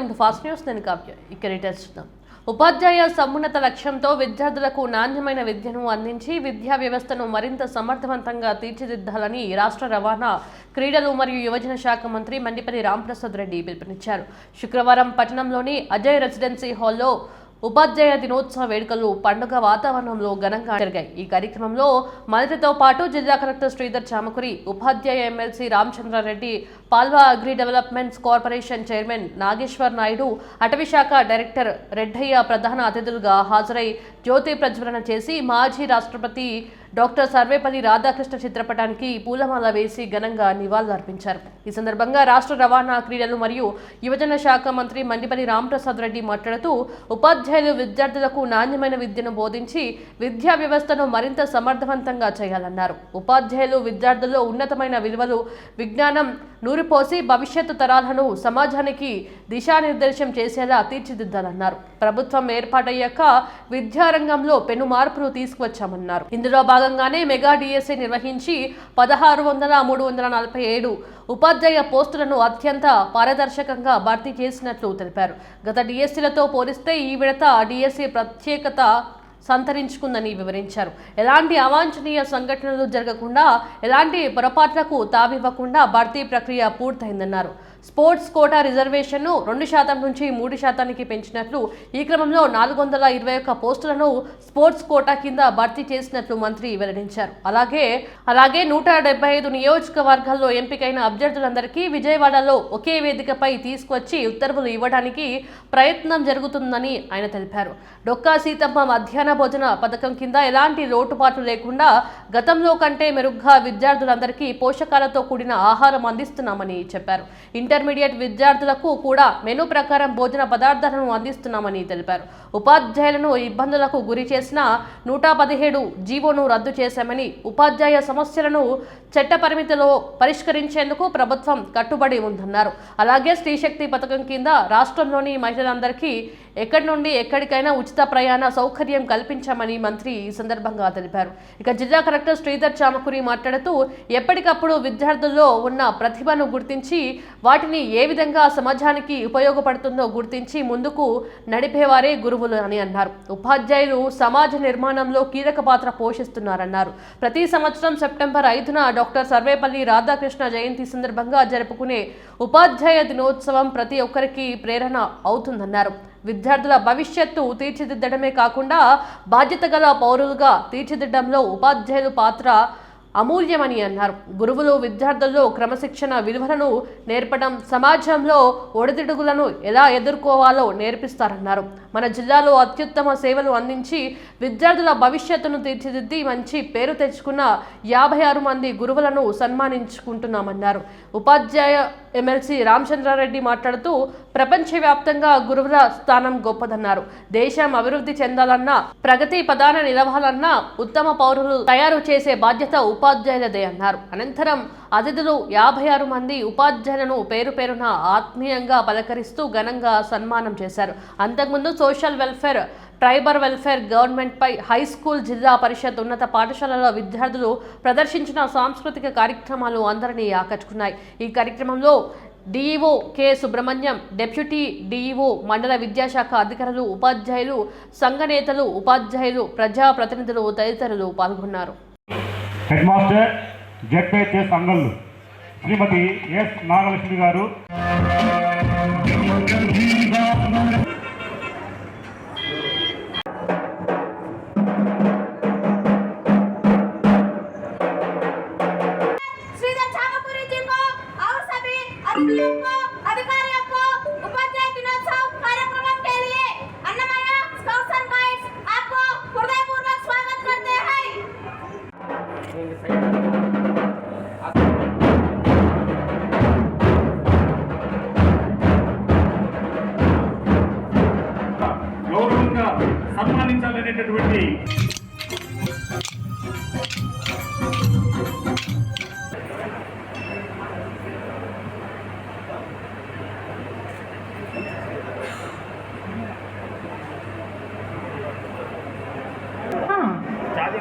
Welcome to fast news నేను కావ్య. ఇక్కడ చూద్దాం ఉపాధ్యాయ సమున్నత లక్ష్యంతో విద్యార్థులకు నాణ్యమైన విద్యను అందించి విద్యా వ్యవస్థను మరింత సమర్థవంతంగా తీర్చిదిద్దాలని రాష్ట్ర రవాణా క్రీడలు మరియు యువజన శాఖ మంత్రి మండిపల్లి రాంప్రసాద్ రెడ్డి పిలుపునిచ్చారు. శుక్రవారం పట్టణంలోని అజయ్ రెసిడెన్సీ హాల్లో ఉపాధ్యాయ దినోత్సవ వేడుకలు పండుగ వాతావరణంలో ఘనంగా జరిగాయి. ఈ కార్యక్రమంలో మంత్రితో పాటు జిల్లా కలెక్టర్ శ్రీధర్ చామకురి ఉపాధ్యాయ MLC Ramachandra Reddy పాల్వా agri developments corporation chairman Nageshwar Naidu అటవీశాఖ డైరెక్టర్ రెడ్డయ్య ప్రధాన అతిథులుగా హాజరై జ్యోతి ప్రజ్వలన చేసి మాజీ రాష్ట్రపతి డాక్టర్ సర్వేపల్లి రాధాకృష్ణ చిత్రపటానికి పూలమాల వేసి ఘనంగా నివాళులర్పించారు. ఈ సందర్భంగా రాష్ట్ర రవాణా క్రీడలు మరియు యువజన శాఖ మంత్రి మండిపల్లి రామప్రసాద్ రెడ్డి మాట్లాడుతూ ఉపాధ్యాయులు విద్యార్థులకు నాణ్యమైన విద్యను బోధించి విద్యా వ్యవస్థను మరింత సమర్థవంతంగా చేయాలన్నారు. ఉపాధ్యాయులు విద్యార్థుల్లో ఉన్నతమైన విలువలు విజ్ఞానం నూరిపోసి భవిష్యత్తు తరాలను సమాజానికి దిశానిర్దేశం చేసేలా తీర్చిదిద్దాలన్నారు. ప్రభుత్వం ఏర్పాటయ్యాక విద్యారంగంలో పెను మార్పులు తీసుకువచ్చామన్నారు. ఇందులో భాగంగానే మెగా డిఎస్సీ నిర్వహించి పదహారు వందల మూడు వందల నలభై ఏడు ఉపాధ్యాయ పోస్టులను అత్యంత పారదర్శకంగా భర్తీ చేసినట్లు తెలిపారు. గత డిఎస్సీలతో పోలిస్తే ఈ విడత డిఎస్సి ప్రత్యేకత సంతరించుకుందని వివరించారు. ఎలాంటి అవాంఛనీయ సంఘటనలు జరగకుండా ఎలాంటి పొరపాట్లకు తావివ్వకుండా భర్తీ ప్రక్రియ పూర్తయిందన్నారు. స్పోర్ట్స్ కోటా రిజర్వేషన్ను రెండు శాతం నుంచి మూడు శాతానికి పెంచినట్లు ఈ క్రమంలో నాలుగు వందల ఇరవై ఒక్క పోస్టులను స్పోర్ట్స్ కోటా కింద భర్తీ చేసినట్లు మంత్రి వెల్లడించారు. అలాగే అలాగే నూట డెబ్బై ఐదు నియోజకవర్గాల్లో ఎంపికైన అభ్యర్థులందరికీ విజయవాడలో ఒకే వేదికపై తీసుకొచ్చి ఉత్తర్వులు ఇవ్వడానికి ప్రయత్నం జరుగుతుందని ఆయన తెలిపారు. డొక్కా సీతమ్మ మధ్యాహ్న భోజన పథకం కింద ఎలాంటి లోటుపాట్లు లేకుండా గతంలో కంటే మెరుగ్గా విద్యార్థులందరికీ పోషకాలతో కూడిన ఆహారం అందిస్తున్నామని చెప్పారు. ఇంటర్మీడియట్ విద్యార్థులకు కూడా మెనూ ప్రకారం భోజన పదార్థాలను అందిస్తున్నామని తెలిపారు. ఉపాధ్యాయులను ఇబ్బందులకు గురి చేసిన నూట పదిహేడు జీవోను రద్దు చేశామని ఉపాధ్యాయ సమస్యలను చట్ట పరిమితిలో పరిష్కరించేందుకు ప్రభుత్వం కట్టుబడి ఉందన్నారు. అలాగే స్త్రీశక్తి పథకం కింద రాష్ట్రంలోని మహిళలందరికీ ఎక్కడి నుండి ఎక్కడికైనా ఉచిత ప్రయాణ సౌకర్యం కల్పించామని మంత్రి ఈ సందర్భంగా తెలిపారు. ఇక జిల్లా కలెక్టర్ శ్రీధర్ చామకురి మాట్లాడుతూ ఎప్పటికప్పుడు విద్యార్థుల్లో ఉన్న ప్రతిభను గుర్తించి వాటిని ఏ విధంగా సమాజానికి ఉపయోగపడుతుందో గుర్తించి ముందుకు నడిపేవారే గురువులు అని అన్నారు. ఉపాధ్యాయులు సమాజ నిర్మాణంలో కీలక పాత్ర పోషిస్తున్నారన్నారు. ప్రతి సంవత్సరం సెప్టెంబర్ ఐదున డాక్టర్ సర్వేపల్లి రాధాకృష్ణ జయంతి సందర్భంగా జరుపుకునే ఉపాధ్యాయ దినోత్సవం ప్రతి ఒక్కరికి ప్రేరణ అవుతుందన్నారు. విద్యార్థుల భవిష్యత్తు తీర్చిదిద్దడమే కాకుండా బాధ్యత గల పౌరులుగా తీర్చిదిద్దడంలో ఉపాధ్యాయుల పాత్ర అమూల్యమని అన్నారు. గురువులు విద్యార్థుల్లో క్రమశిక్షణ విలువలను నేర్పడం సమాజంలో ఒడిదుడుగులను ఎలా ఎదుర్కోవాలో నేర్పిస్తారన్నారు. మన జిల్లాలో అత్యుత్తమ సేవలు అందించి విద్యార్థుల భవిష్యత్తును తీర్చిదిద్ది మంచి పేరు తెచ్చుకున్న యాభై ఆరు మంది గురువులను సన్మానించుకుంటున్నామన్నారు. ఉపాధ్యాయ ఎమ్మెల్సీ రామచంద్రారెడ్డి మాట్లాడుతూ ప్రపంచవ్యాప్తంగా గురువుల స్థానం గొప్పదన్నారు. దేశం అభివృద్ధి చెందాలన్నా ప్రగతి పదాన నిలవాలన్నా ఉత్తమ పౌరులు తయారు చేసే బాధ్యత ఉపాధ్యాయులదే అన్నారు. అనంతరం అతిథులు యాభై ఆరు మంది ఉపాధ్యాయులను పేరు పేరున ఆత్మీయంగా పలకరిస్తూ ఘనంగా సన్మానం చేశారు. అంతకుముందు సోషల్ వెల్ఫేర్ ట్రైబర్ వెల్ఫేర్ గవర్నమెంట్పై హై స్కూల్ జిల్లా పరిషత్ ఉన్నత పాఠశాలల విద్యార్థులు ప్రదర్శించిన సాంస్కృతిక కార్యక్రమాలు అందరినీ ఆకట్టుకున్నాయి. ఈ కార్యక్రమంలో DEO K. Subrahmanyam deputy DEO మండల విద్యాశాఖ అధికారులు ఉపాధ్యాయులు సంఘ నేతలు ఉపాధ్యాయులు ప్రజాప్రతినిధులు తదితరులు పాల్గొన్నారు. హెడ్ మాస్టర్ జెడ్పీహెచ్ఎస్ అంగళ్ళు శ్రీమతి ఎస్ నాగలక్ష్మి గారు.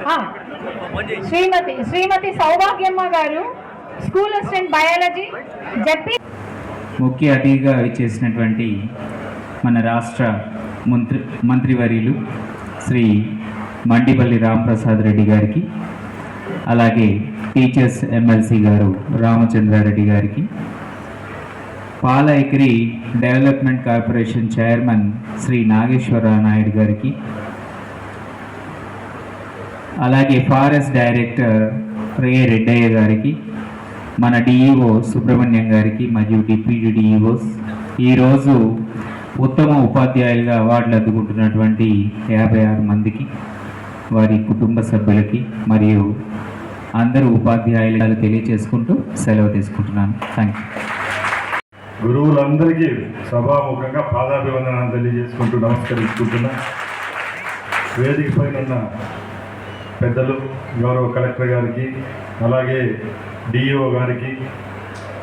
ఆ, శ్రీమతి శ్రీమతి సౌభాగ్యమ్మ గారు స్కూల్ అసిస్టెంట్ బయాలజీ జడ్పీ ముఖ్య అతిథిగా చేసినటువంటి మన రాష్ట్ర మంత్రి మంత్రివర్యులు శ్రీ మండిపల్లి రామప్రసాద్ రెడ్డి గారికి అలాగే టీచర్స్ ఎమ్మెల్సీ గారు రామచంద్రారెడ్డి గారికి పాల agri development corporation chairman Shri Nageshwara Naidu గారికి అలాగే ఫారెస్ట్ డైరెక్టర్ రే రెడ్డయ్య గారికి మన డిఈఓ సుబ్రహ్మణ్యం గారికి మరియు డిప్యూటీ డిఈఓస్ ఈరోజు ఉత్తమ ఉపాధ్యాయులుగా అవార్డులు అందుకుంటున్నటువంటి యాభై ఆరు మందికి వారి కుటుంబ సభ్యులకి మరియు అందరూ ఉపాధ్యాయులు తెలియచేసుకుంటూ సెలవు తీసుకుంటున్నాను. థ్యాంక్ యూ గురువులందరికీ సభాముఖంగా పాదాభివందనాలు తెలియజేసుకుంటూ నమస్కరించుకుంటున్నా. వేదిక పైన ఉన్న పెద్దలు గౌరవ కలెక్టర్ గారికి అలాగే డిఈఓ గారికి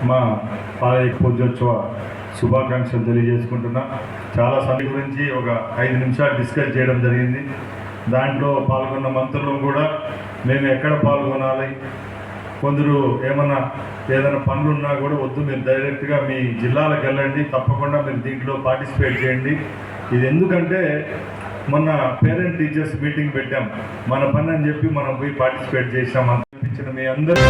మా పాలయ పూజోత్సవ శుభాకాంక్షలు తెలియజేసుకుంటున్నా. చాలా సమయం గురించి ఒక ఐదు నిమిషాలు డిస్కస్ చేయడం జరిగింది. దాంట్లో పాల్గొన్న మంత్రులు కూడా మేము ఎక్కడ పాల్గొనాలి? కొందరు ఏమన్నా ఏదైనా పనులు ఉన్నా కూడా వద్దు మీరు డైరెక్ట్గా మీ జిల్లాలకు వెళ్ళండి తప్పకుండా మీరు దీంట్లో పార్టిసిపేట్ చేయండి. ఇది ఎందుకంటే మొన్న పేరెంట్ టీచర్స్ మీటింగ్ పెట్టాం. మన పని అని చెప్పి మనం పోయి పార్టిసిపేట్ చేసాం అనిపించిన మీ అందరూ